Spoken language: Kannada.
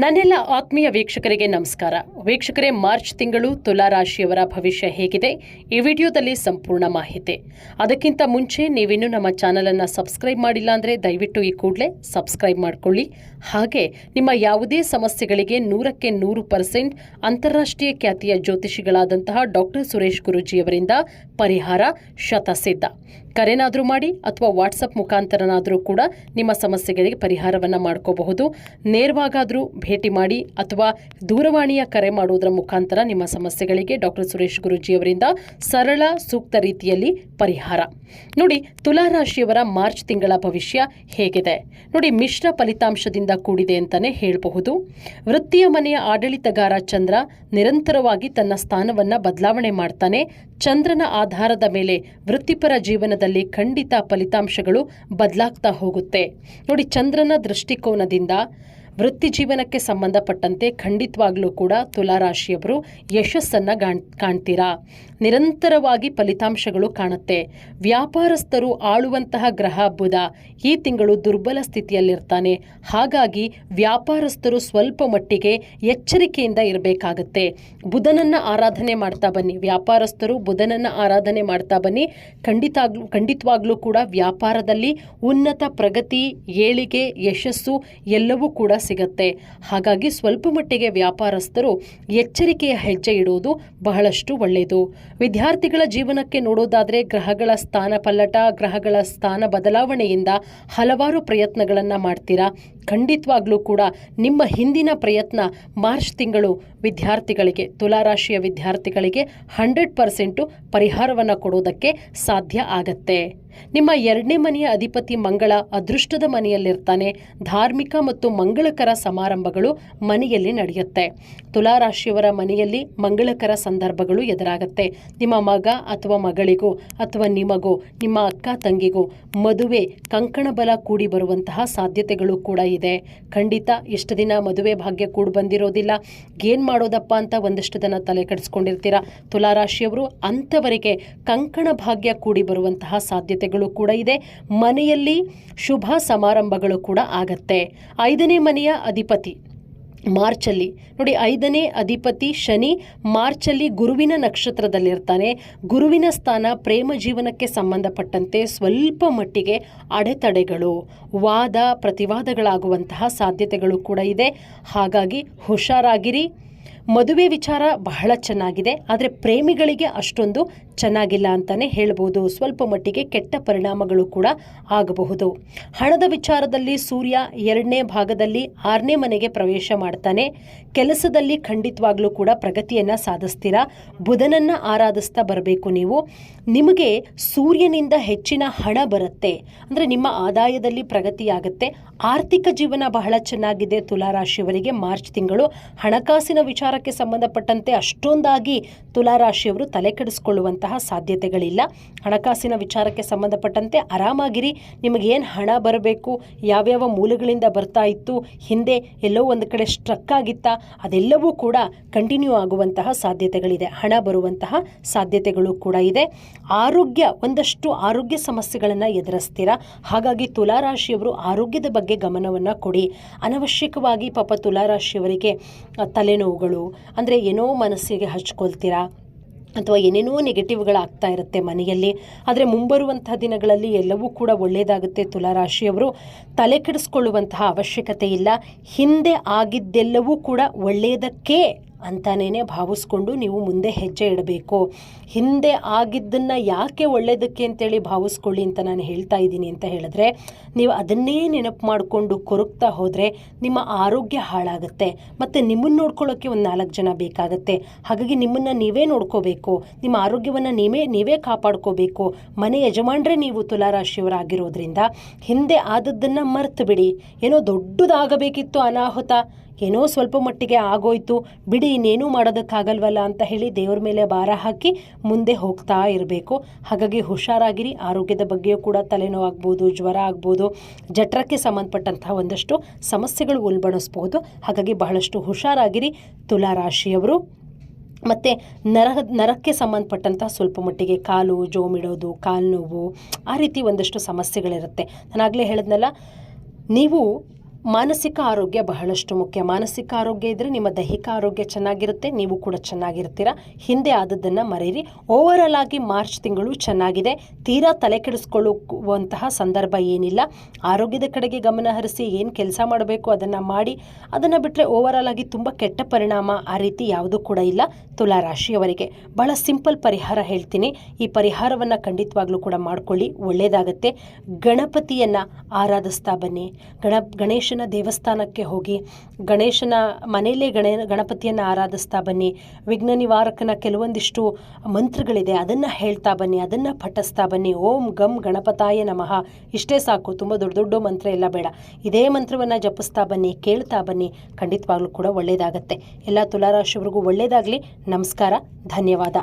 ನನ್ನೆಲ್ಲ ಆತ್ಮೀಯ ವೀಕ್ಷಕರಿಗೆ ನಮಸ್ಕಾರ. ವೀಕ್ಷಕರೇ, ಮಾರ್ಚ್ ತಿಂಗಳು ತುಲಾ ರಾಶಿಯವರ ಭವಿಷ್ಯ ಹೇಗಿದೆ? ಈ ವಿಡಿಯೋದಲ್ಲಿ ಸಂಪೂರ್ಣ ಮಾಹಿತಿ. ಅದಕ್ಕಿಂತ ಮುಂಚೆ ನೀವಿನ್ನೂ ನಮ್ಮ ಚಾನಲನ್ನು ಸಬ್ಸ್ಕ್ರೈಬ್ ಮಾಡಿಲ್ಲ ಅಂದರೆ ದಯವಿಟ್ಟು ಈ ಕೂಡಲೇ ಸಬ್ಸ್ಕ್ರೈಬ್ ಮಾಡಿಕೊಳ್ಳಿ. ಹಾಗೆ ನಿಮ್ಮ ಯಾವುದೇ ಸಮಸ್ಯೆಗಳಿಗೆ ನೂರಕ್ಕೆ ನೂರು ಪರ್ಸೆಂಟ್ ಅಂತಾರಾಷ್ಟ್ರೀಯ ಖ್ಯಾತಿಯ ಜ್ಯೋತಿಷಿಗಳಾದಂತಹ ಡಾಕ್ಟರ್ ಸುರೇಶ್ ಗುರೂಜಿಯವರಿಂದ ಪರಿಹಾರ ಶತಸಿದ್ಧ. ಕರೆನಾದರೂ ಮಾಡಿ ಅಥವಾ ವಾಟ್ಸಪ್ ಮುಖಾಂತರನಾದರೂ ಕೂಡ ನಿಮ್ಮ ಸಮಸ್ಯೆಗಳಿಗೆ ಪರಿಹಾರವನ್ನು ಮಾಡ್ಕೋಬಹುದು. ನೇರವಾಗಾದರೂ ಭೇಟಿ ಮಾಡಿ ಅಥವಾ ದೂರವಾಣಿಯ ಕರೆ ಮಾಡುವುದರ ಮುಖಾಂತರ ನಿಮ್ಮ ಸಮಸ್ಯೆಗಳಿಗೆ ಡಾಕ್ಟರ್ ಸುರೇಶ್ ಗುರುಜಿ ಅವರಿಂದ ಸರಳ, ಸೂಕ್ತ ರೀತಿಯಲ್ಲಿ ಪರಿಹಾರ. ನೋಡಿ, ತುಲಾ ರಾಶಿಯವರ ಮಾರ್ಚ್ ತಿಂಗಳ ಭವಿಷ್ಯ ಹೇಗಿದೆ. ನೋಡಿ, ಮಿಶ್ರ ಫಲಿತಾಂಶದಿಂದ ಕೂಡಿದೆ ಅಂತಾನೆ ಹೇಳಬಹುದು. ವೃತ್ತಿಯ ಮನೆಯ ಆಡಳಿತಗಾರ ಚಂದ್ರ ನಿರಂತರವಾಗಿ ತನ್ನ ಸ್ಥಾನವನ್ನು ಬದಲಾವಣೆ ಮಾಡ್ತಾನೆ. ಚಂದ್ರನ ಆಧಾರದ ಮೇಲೆ ವೃತ್ತಿಪರ ಜೀವನದಲ್ಲಿ ಖಂಡಿತ ಫಲಿತಾಂಶಗಳು ಬದಲಾಗ್ತಾ ಹೋಗುತ್ತೆ. ನೋಡಿ, ಚಂದ್ರನ ದೃಷ್ಟಿಕೋನದಿಂದ ವೃತ್ತಿ ಜೀವನಕ್ಕೆ ಸಂಬಂಧಪಟ್ಟಂತೆ ಖಂಡಿತವಾಗ್ಲೂ ಕೂಡ ತುಲಾರಾಶಿಯವರು ಯಶಸ್ಸನ್ನು ಕಾಣ್ ಕಾಣ್ತೀರಾ? ನಿರಂತರವಾಗಿ ಫಲಿತಾಂಶಗಳು ಕಾಣುತ್ತೆ. ವ್ಯಾಪಾರಸ್ಥರು ಆಳುವಂತಹ ಗ್ರಹ ಬುಧ ಈ ತಿಂಗಳು ದುರ್ಬಲ ಸ್ಥಿತಿಯಲ್ಲಿರ್ತಾನೆ. ಹಾಗಾಗಿ ವ್ಯಾಪಾರಸ್ಥರು ಸ್ವಲ್ಪ ಮಟ್ಟಿಗೆ ಎಚ್ಚರಿಕೆಯಿಂದ ಇರಬೇಕಾಗತ್ತೆ. ಬುಧನನ್ನು ಆರಾಧನೆ ಮಾಡ್ತಾ ಬನ್ನಿ. ವ್ಯಾಪಾರಸ್ಥರು ಬುಧನನ್ನು ಆರಾಧನೆ ಮಾಡ್ತಾ ಬನ್ನಿ. ಖಂಡಿತಾಗ್ಲೂ, ಖಂಡಿತವಾಗ್ಲೂ ಕೂಡ ವ್ಯಾಪಾರದಲ್ಲಿ ಉನ್ನತ ಪ್ರಗತಿ, ಏಳಿಗೆ ಯಶಸ್ಸು ಎಲ್ಲವೂ ಕೂಡ ಸಿಗತ್ತೆ. ಹಾಗಾಗಿ ಸ್ವಲ್ಪ ಮಟ್ಟಿಗೆ ವ್ಯಾಪಾರಸ್ಥರು ಎಚ್ಚರಿಕೆಯ ಹೆಜ್ಜೆ ಇಡುವುದು ಬಹಳಷ್ಟು ಒಳ್ಳೆಯದು ವಿದ್ಯಾರ್ಥಿಗಳ ಜೀವನಕ್ಕೆ ನೋಡೋದಾದರೆ ಗ್ರಹಗಳ ಸ್ಥಾನ ಪಲ್ಲಟ ಗ್ರಹಗಳ ಸ್ಥಾನ ಬದಲಾವಣೆಯಿಂದ ಹಲವಾರು ಪ್ರಯತ್ನಗಳನ್ನು ಮಾಡ್ತೀರಾ? ಖಂಡಿತವಾಗ್ಲೂ ಕೂಡ ನಿಮ್ಮ ಹಿಂದಿನ ಪ್ರಯತ್ನ ಮಾರ್ಚ್ ತಿಂಗಳು ವಿದ್ಯಾರ್ಥಿಗಳಿಗೆ, ತುಲಾರಾಶಿಯ ವಿದ್ಯಾರ್ಥಿಗಳಿಗೆ ಹಂಡ್ರೆಡ್ ಪರ್ಸೆಂಟು ಪರಿಹಾರವನ್ನು ಕೊಡೋದಕ್ಕೆ ಸಾಧ್ಯ ಆಗತ್ತೆ. ನಿಮ್ಮ ಎರಡನೇ ಮನೆಯ ಅಧಿಪತಿ ಮಂಗಳ ಅದೃಷ್ಟದ ಮನೆಯಲ್ಲಿರ್ತಾನೆ. ಧಾರ್ಮಿಕ ಮತ್ತು ಮಂಗಳಕರ ಸಮಾರಂಭಗಳು ಮನೆಯಲ್ಲಿ ನಡೆಯುತ್ತೆ. ತುಲಾರಾಶಿಯವರ ಮನೆಯಲ್ಲಿ ಮಂಗಳಕರ ಸಂದರ್ಭಗಳು ಎದುರಾಗತ್ತೆ. ನಿಮ್ಮ ಮಗ ಅಥವಾ ಮಗಳಿಗೂ ಅಥವಾ ನಿಮಗೂ, ನಿಮ್ಮ ಅಕ್ಕ ತಂಗಿಗೂ ಮದುವೆ ಕಂಕಣ ಬಲ ಕೂಡಿ ಬರುವಂತಹ ಸಾಧ್ಯತೆಗಳು ಕೂಡ ಇದೆ. ಖಂಡಿತ, ಇಷ್ಟು ದಿನ ಮದುವೆ ಭಾಗ್ಯ ಕೂಡಿ ಬಂದಿರೋದಿಲ್ಲ. ಏನು ಮಾಡೋದಪ್ಪ ಅಂತ ಒಂದಷ್ಟು ದಿನ ತಲೆ ಕೆಡಿಸ್ಕೊಂಡಿರ್ತೀರ? ತುಲಾರಾಶಿಯವರು, ಅಂಥವರಿಗೆ ಕಂಕಣ ಭಾಗ್ಯ ಕೂಡಿ ಬರುವಂತಹ ಸಾಧ್ಯತೆಗಳು ಕೂಡ ಇದೆ. ಮನೆಯಲ್ಲಿ ಶುಭ ಸಮಾರಂಭಗಳು ಕೂಡ ಆಗತ್ತೆ. ಐದನೇ ಮನೆಯ ಅಧಿಪತಿ ಮಾರ್ಚಲ್ಲಿ. ನೋಡಿ, ಐದನೇ ಅಧಿಪತಿ ಶನಿ ಮಾರ್ಚಲ್ಲಿ ಗುರುವಿನ ನಕ್ಷತ್ರದಲ್ಲಿರ್ತಾನೆ. ಗುರುವಿನ ಸ್ಥಾನ ಪ್ರೇಮ ಜೀವನಕ್ಕೆ ಸಂಬಂಧಪಟ್ಟಂತೆ ಸ್ವಲ್ಪ ಮಟ್ಟಿಗೆ ಅಡೆತಡೆಗಳು, ವಾದ, ಪ್ರತಿವಾದಗಳಾಗುವಂತಹ ಸಾಧ್ಯತೆಗಳು ಕೂಡ ಇದೆ. ಹಾಗಾಗಿ ಹುಷಾರಾಗಿರಿ. ಮದುವೆ ವಿಚಾರ ಬಹಳ ಚೆನ್ನಾಗಿದೆ. ಆದರೆ ಪ್ರೇಮಿಗಳಿಗೆ ಅಷ್ಟೊಂದು ಚೆನ್ನಾಗಿಲ್ಲ ಅಂತಲೇ ಹೇಳ್ಬೋದು. ಸ್ವಲ್ಪ ಮಟ್ಟಿಗೆ ಕೆಟ್ಟ ಪರಿಣಾಮಗಳು ಕೂಡ ಆಗಬಹುದು. ಹಣದ ವಿಚಾರದಲ್ಲಿ ಸೂರ್ಯ ಎರಡನೇ ಭಾಗದಲ್ಲಿ ಆರನೇ ಮನೆಗೆ ಪ್ರವೇಶ ಮಾಡ್ತಾನೆ. ಕೆಲಸದಲ್ಲಿ ಖಂಡಿತವಾಗ್ಲೂ ಕೂಡ ಪ್ರಗತಿಯನ್ನು ಸಾಧಿಸ್ತೀರಾ? ಬುಧನನ್ನು ಆರಾಧಿಸ್ತಾ ಬರಬೇಕು ನೀವು. ನಿಮಗೆ ಸೂರ್ಯನಿಂದ ಹೆಚ್ಚಿನ ಹಣ ಬರುತ್ತೆ. ಅಂದರೆ ನಿಮ್ಮ ಆದಾಯದಲ್ಲಿ ಪ್ರಗತಿಯಾಗುತ್ತೆ. ಆರ್ಥಿಕ ಜೀವನ ಬಹಳ ಚೆನ್ನಾಗಿದೆ ತುಲಾರಾಶಿಯವರಿಗೆ. ಮಾರ್ಚ್ ತಿಂಗಳು ಹಣಕಾಸಿನ ವಿಚಾರಕ್ಕೆ ಸಂಬಂಧಪಟ್ಟಂತೆ ಅಷ್ಟೊಂದಾಗಿ ತುಲಾರಾಶಿಯವರು ತಲೆ ಕೆಡಿಸ್ಕೊಳ್ಳುವಂತಹ ಸಾಧ್ಯತೆಗಳಿಲ್ಲ. ಹಣಕಾಸಿನ ವಿಚಾರಕ್ಕೆ ಸಂಬಂಧಪಟ್ಟಂತೆ ಆರಾಮಾಗಿರಿ. ನಿಮಗೇನು ಹಣ ಬರಬೇಕು, ಯಾವ್ಯಾವ ಮೂಲಗಳಿಂದ ಬರ್ತಾ ಇತ್ತು, ಹಿಂದೆ ಎಲ್ಲೋ ಒಂದು ಕಡೆ ಸ್ಟ್ರಕ್ ಆಗಿತ್ತಾ, ಅದೆಲ್ಲವೂ ಕೂಡ ಕಂಟಿನ್ಯೂ ಆಗುವಂತಹ ಸಾಧ್ಯತೆಗಳಿದೆ. ಹಣ ಬರುವಂತಹ ಸಾಧ್ಯತೆಗಳು ಕೂಡ ಇದೆ. ಆರೋಗ್ಯ, ಒಂದಷ್ಟು ಆರೋಗ್ಯ ಸಮಸ್ಯೆಗಳನ್ನು ಎದುರಿಸ್ತೀರಾ. ಹಾಗಾಗಿ ತುಲಾರಾಶಿಯವರು ಆರೋಗ್ಯದ ಬಗ್ಗೆ ಗಮನವನ್ನು ಕೊಡಿ. ಅನವಶ್ಯಕವಾಗಿ ಪಾಪ ತುಲಾರಾಶಿಯವರಿಗೆ ತಲೆನೋವುಗಳು, ಅಂದರೆ ಏನೋ ಮನಸ್ಸಿಗೆ ಹಚ್ಕೊಳ್ತೀರಾ? ಅಥವಾ ಏನೇನೋ ನೆಗೆಟಿವ್ಗಳಾಗ್ತಾ ಇರುತ್ತೆ ಮನೆಯಲ್ಲಿ, ಆದರೆ ಮುಂಬರುವಂತಹ ದಿನಗಳಲ್ಲಿ ಎಲ್ಲವೂ ಕೂಡ ಒಳ್ಳೆಯದಾಗುತ್ತೆ ತುಲಾರಾಶಿಯವರು ತಲೆ ಕೆಡಿಸ್ಕೊಳ್ಳುವಂತಹ ಅವಶ್ಯಕತೆ ಇಲ್ಲ. ಹಿಂದೆ ಆಗಿದ್ದೆಲ್ಲವೂ ಕೂಡ ಒಳ್ಳೆಯದಕ್ಕೆ ಅಂತಾನೇ ಭಾವಿಸ್ಕೊಂಡು ನೀವು ಮುಂದೆ ಹೆಜ್ಜೆ ಇಡಬೇಕು. ಹಿಂದೆ ಆಗಿದ್ದನ್ನು ಯಾಕೆ ಒಳ್ಳೆಯದಕ್ಕೆ ಅಂತೇಳಿ ಭಾವಿಸ್ಕೊಳ್ಳಿ ಅಂತ ನಾನು ಹೇಳ್ತಾ ಇದ್ದೀನಿ ಅಂತ ಹೇಳಿದ್ರೆ, ನೀವು ಅದನ್ನೇ ನೆನಪು ಮಾಡಿಕೊಂಡು ಕೊರಗ್ತಾ ಹೋದರೆ ನಿಮ್ಮ ಆರೋಗ್ಯ ಹಾಳಾಗುತ್ತೆ. ಮತ್ತು ನಿಮ್ಮನ್ನು ನೋಡ್ಕೊಳ್ಳೋಕ್ಕೆ ಒಂದು ನಾಲ್ಕು ಜನ ಬೇಕಾಗುತ್ತೆ. ಹಾಗಾಗಿ ನಿಮ್ಮನ್ನು ನೀವೇ ನೋಡ್ಕೋಬೇಕು. ನಿಮ್ಮ ಆರೋಗ್ಯವನ್ನು ನೀವೇ ನೀವೇ ಕಾಪಾಡ್ಕೋಬೇಕು. ಮನೆ ಯಜಮಾನ್ರೆ ನೀವು ತುಲಾರಾಶಿಯವರಾಗಿರೋದ್ರಿಂದ ಹಿಂದೆ ಆದದ್ದನ್ನು ಮರೆತು ಬಿಡಿ. ಏನೋ ದೊಡ್ಡದಾಗಬೇಕಿತ್ತು ಅನಾಹುತ. ಏನೋ ಸ್ವಲ್ಪ ಮಟ್ಟಿಗೆ ಆಗೋಯ್ತು. ಬಿಡಿ, ಇನ್ನೇನೂ ಮಾಡೋದಕ್ಕಾಗಲ್ವಲ್ಲ ಅಂತ ಹೇಳಿ ದೇವ್ರ ಮೇಲೆ ಭಾರ ಹಾಕಿ ಮುಂದೆ ಹೋಗ್ತಾ ಇರಬೇಕು. ಹಾಗಾಗಿ ಹುಷಾರಾಗಿರಿ, ಆರೋಗ್ಯದ ಬಗ್ಗೆಯೂ ಕೂಡ ತಲೆನೋವಾಗ್ಬೋದು ಜ್ವರ ಆಗ್ಬೋದು, ಜಠರಕ್ಕೆ ಸಂಬಂಧಪಟ್ಟಂತಹ ಒಂದಷ್ಟು ಸಮಸ್ಯೆಗಳು ಉಲ್ಬಣಿಸ್ಬೋದು. ಹಾಗಾಗಿ ಬಹಳಷ್ಟು ಹುಷಾರಾಗಿರಿ. ತುಲಾರಾಶಿಯವರು, ಮತ್ತು ನರ ನರಕ್ಕೆ ಸಂಬಂಧಪಟ್ಟಂತಹ ಸ್ವಲ್ಪ ಮಟ್ಟಿಗೆ ಕಾಲು, ಜೋಮಿಡೋದು ಕಾಲು ನೋವು ಆ ರೀತಿ ಒಂದಷ್ಟು ಸಮಸ್ಯೆಗಳಿರುತ್ತೆ. ನಾನು ಆಗಲೇ ಹೇಳಿದ್ನಲ್ಲ, ನೀವು ಮಾನಸಿಕ ಆರೋಗ್ಯ ಬಹಳಷ್ಟು ಮುಖ್ಯ. ಮಾನಸಿಕ ಆರೋಗ್ಯ ಇದ್ದರೆ ನಿಮ್ಮ ದೈಹಿಕ ಆರೋಗ್ಯ ಚೆನ್ನಾಗಿರುತ್ತೆ, ನೀವು ಕೂಡ ಚೆನ್ನಾಗಿರ್ತೀರ. ಹಿಂದೆ ಆದದ್ದನ್ನು ಮರೆಯಿರಿ ಓವರಾಲ್ ಆಗಿ ಮಾರ್ಚ್ ತಿಂಗಳು ಚೆನ್ನಾಗಿದೆ. ತೀರಾ ತಲೆ ಕೆಡಿಸ್ಕೊಳ್ಳುವಂತಹ ಸಂದರ್ಭ ಏನಿಲ್ಲ. ಆರೋಗ್ಯದ ಕಡೆಗೆ ಗಮನ ಹರಿಸಿ ಏನು ಕೆಲಸ ಮಾಡಬೇಕು ಅದನ್ನು ಮಾಡಿ, ಅದನ್ನು ಬಿಟ್ಟರೆ ಓವರಾಲ್ ಆಗಿ ತುಂಬ ಕೆಟ್ಟ ಪರಿಣಾಮ ಆ ರೀತಿ ಯಾವುದೂ ಕೂಡ ಇಲ್ಲ ತುಲಾ ರಾಶಿಯವರಿಗೆ ಬಹಳ ಸಿಂಪಲ್ ಪರಿಹಾರ ಹೇಳ್ತೀನಿ. ಈ ಪರಿಹಾರವನ್ನು ಖಂಡಿತವಾಗ್ಲೂ ಕೂಡ ಮಾಡ್ಕೊಳ್ಳಿ. ಒಳ್ಳೆಯದಾಗತ್ತೆ ಗಣಪತಿಯನ್ನು ಆರಾಧಿಸ್ತಾ ಬನ್ನಿ. ಗಣ ಗಣೇಶನ ದೇವಸ್ಥಾನಕ್ಕೆ ಹೋಗಿ ಗಣೇಶನ ಮನೆಯಲ್ಲೇ ಗಣೇ ಗಣಪತಿಯನ್ನು ಆರಾಧಿಸ್ತಾ ಬನ್ನಿ. ವಿಘ್ನ ನಿವಾರಕನ ಕೆಲವೊಂದಿಷ್ಟು ಮಂತ್ರಗಳಿದೆ, ಅದನ್ನು ಹೇಳ್ತಾ ಬನ್ನಿ, ಅದನ್ನು ಪಠಿಸ್ತಾ ಬನ್ನಿ. ಓಂ ಗಂ ಗಣಪತಾಯ ನಮಃ. ಇಷ್ಟೇ ಸಾಕು, ತುಂಬ ದೊಡ್ಡ ದೊಡ್ಡ ಮಂತ್ರ ಎಲ್ಲ ಬೇಡ. ಇದೇ ಮಂತ್ರವನ್ನು ಜಪಿಸ್ತಾ ಬನ್ನಿ, ಕೇಳ್ತಾ ಬನ್ನಿ. ಖಂಡಿತವಾಗ್ಲೂ ಕೂಡ ಒಳ್ಳೆಯದಾಗತ್ತೆ ಎಲ್ಲ ತುಲಾರಾಶಿಯವರಿಗೂ ಒಳ್ಳೆಯದಾಗಲಿ ನಮಸ್ಕಾರ, ಧನ್ಯವಾದ.